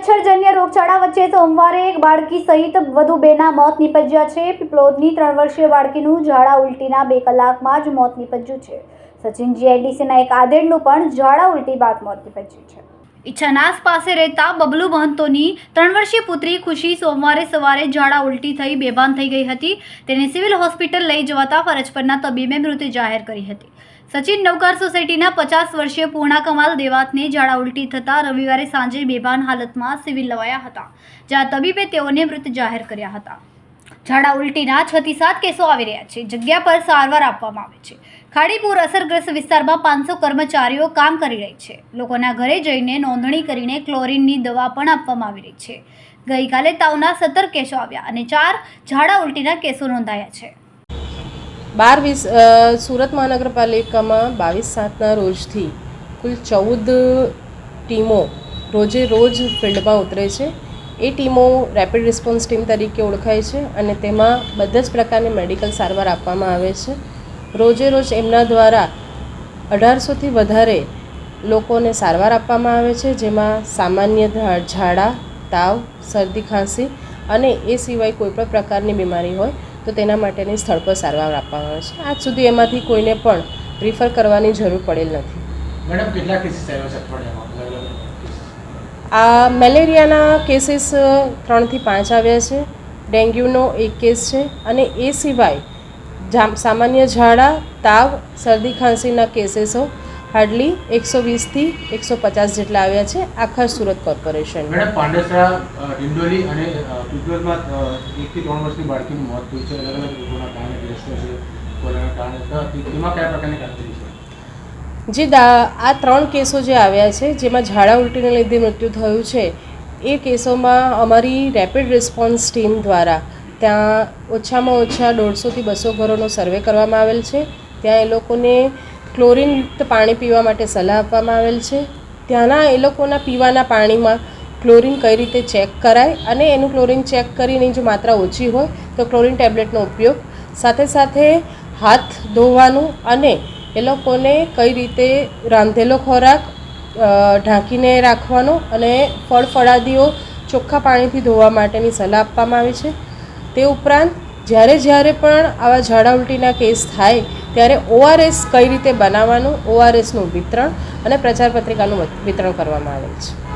મચ્છરજન્ય રોગચાળા વચ્ચે સોમવારે એક બાળકી સહિત વધુ બેના મોત નીપજ્યા છે. પીપલોદની ત્રણ વર્ષીય બાળકીનું ઝાડા ઉલટીના બે કલાકમાં જ મોત નીપજ્યું છે. સચિન જીઆઈડીસીના એક આદેડનું પણ ઝાડા ઉલટી બાદ મોત નીપજ્યું છે. ઈચ્છાનાસ પાસે રહેતા બબલુ મહંતોની ત્રણ વર્ષીય પુત્રી ખુશી સોમવારે સવારે ઝાડા ઉલટી થઈ બેભાન થઈ ગઈ હતી. તેને સિવિલ હોસ્પિટલ લઈ જવાતા ફરજ પરના તબીબે મૃત્યુ જાહેર કરી હતી. સચિન નવકાર સોસાયટીના પચાસ વર્ષીય પૂર્ણા કમાલ દેવાતને ઝાડા ઉલટી થતાં રવિવારે સાંજે બેભાન હાલતમાં સિવિલ લવાયા હતા, જ્યાં તબીબે તેઓને મૃત જાહેર કર્યા હતા. ઝાડા ઉલટીના છ થી સાત કેસો આવી રહ્યા છે. જગ્યા પર સારવાર આપવામાં આવે છે. ખાડીપુર અસરગ્રસ્ત વિસ્તારમાં પાંચસો કર્મચારીઓ કામ કરી રહી છે. લોકોના ઘરે જઈને નોંધણી કરીને ક્લોરીનની દવા પણ આપવામાં આવી રહી છે. ગઈકાલે તાવના સત્તર કેસો આવ્યા અને ચાર ઝાડા ઉલટીના કેસો નોંધાયા છે. બાર વીસ સુરત મહાનગરપાલિકામાં બાવીસ સાતના રોજથી કુલ ચૌદ ટીમો રોજે રોજ ફિલ્ડમાં ઉતરે છે. એ ટીમો રેપિડ રિસ્પોન્સ ટીમ તરીકે ઓળખાય છે અને તેમાં બધા જ પ્રકારની મેડિકલ સારવાર આપવામાં આવે છે. રોજે રોજ એમના દ્વારા અઢારસોથી વધારે લોકોને સારવાર આપવામાં આવે છે, જેમાં સામાન્ય ઝાડા, તાવ, શરદી, ખાંસી અને એ સિવાય કોઈ પણ પ્રકારની બીમારી હોય તો તેના માટેની સ્થળ પર સારવાર આપવામાં આવે છે. આજ સુધી એમાંથી કોઈને પણ રિફર કરવાની જરૂર પડેલ નથી. મેડમ, કેટલા કેસીસ આવ્યા છે? આ મેલેરિયાના કેસીસ ત્રણથી પાંચ આવ્યા છે. ડેન્ગ્યુનો એક કેસ છે અને એ સિવાય સામાન્ય ઝાડા, તાવ, શરદી, ખાંસીના કેસીસો હાર્ડલી એકસો વીસથી એકસો પચાસ જેટલા આવ્યા છે આખા સુરત કોર્પોરેશન. પાંડેસરા જે દા આ ત્રણ કેસો જે આવ્યા છે, જેમાં ઝાડા ઉલટીને લીધે મૃત્યુ થયું છે, એ કેસોમાં અમારી રેપિડ રિસ્પોન્સ ટીમ દ્વારા ત્યાં ઓછામાં ઓછા દોઢસોથી બસો ઘરોનો સર્વે કરવામાં આવેલ છે. ત્યાં એ લોકોને ક્લોરિનયુક્ત પાણી પીવા માટે સલાહ આપવામાં આવેલ છે. ત્યાંના એ લોકોના પીવાના પાણીમાં ક્લોરિન કઈ રીતે ચેક કરાય અને એનું ક્લોરિન ચેક કરીને જો માત્રા ઓછી હોય તો ક્લોરિન ટેબ્લેટનો ઉપયોગ સાથે સાથે હાથ ધોવાનું અને એ લોકોને કઈ રીતે રાંધેલો ખોરાક ઢાંકીને રાખવાનો અને ફળ ફળાદીઓ ચોખ્ખા પાણીથી ધોવા માટેની સલાહ આપવામાં આવી છે. તે ઉપરાંત જ્યારે જ્યારે પણ આવા ઝાડા ઉલટીના કેસ થાય, ત્યારે ઓઆરએસ કઈ રીતે બનાવવાનું, ઓઆરએસનું વિતરણ અને પ્રચાર પત્રિકાનું વિતરણ કરવામાં આવેલ છે.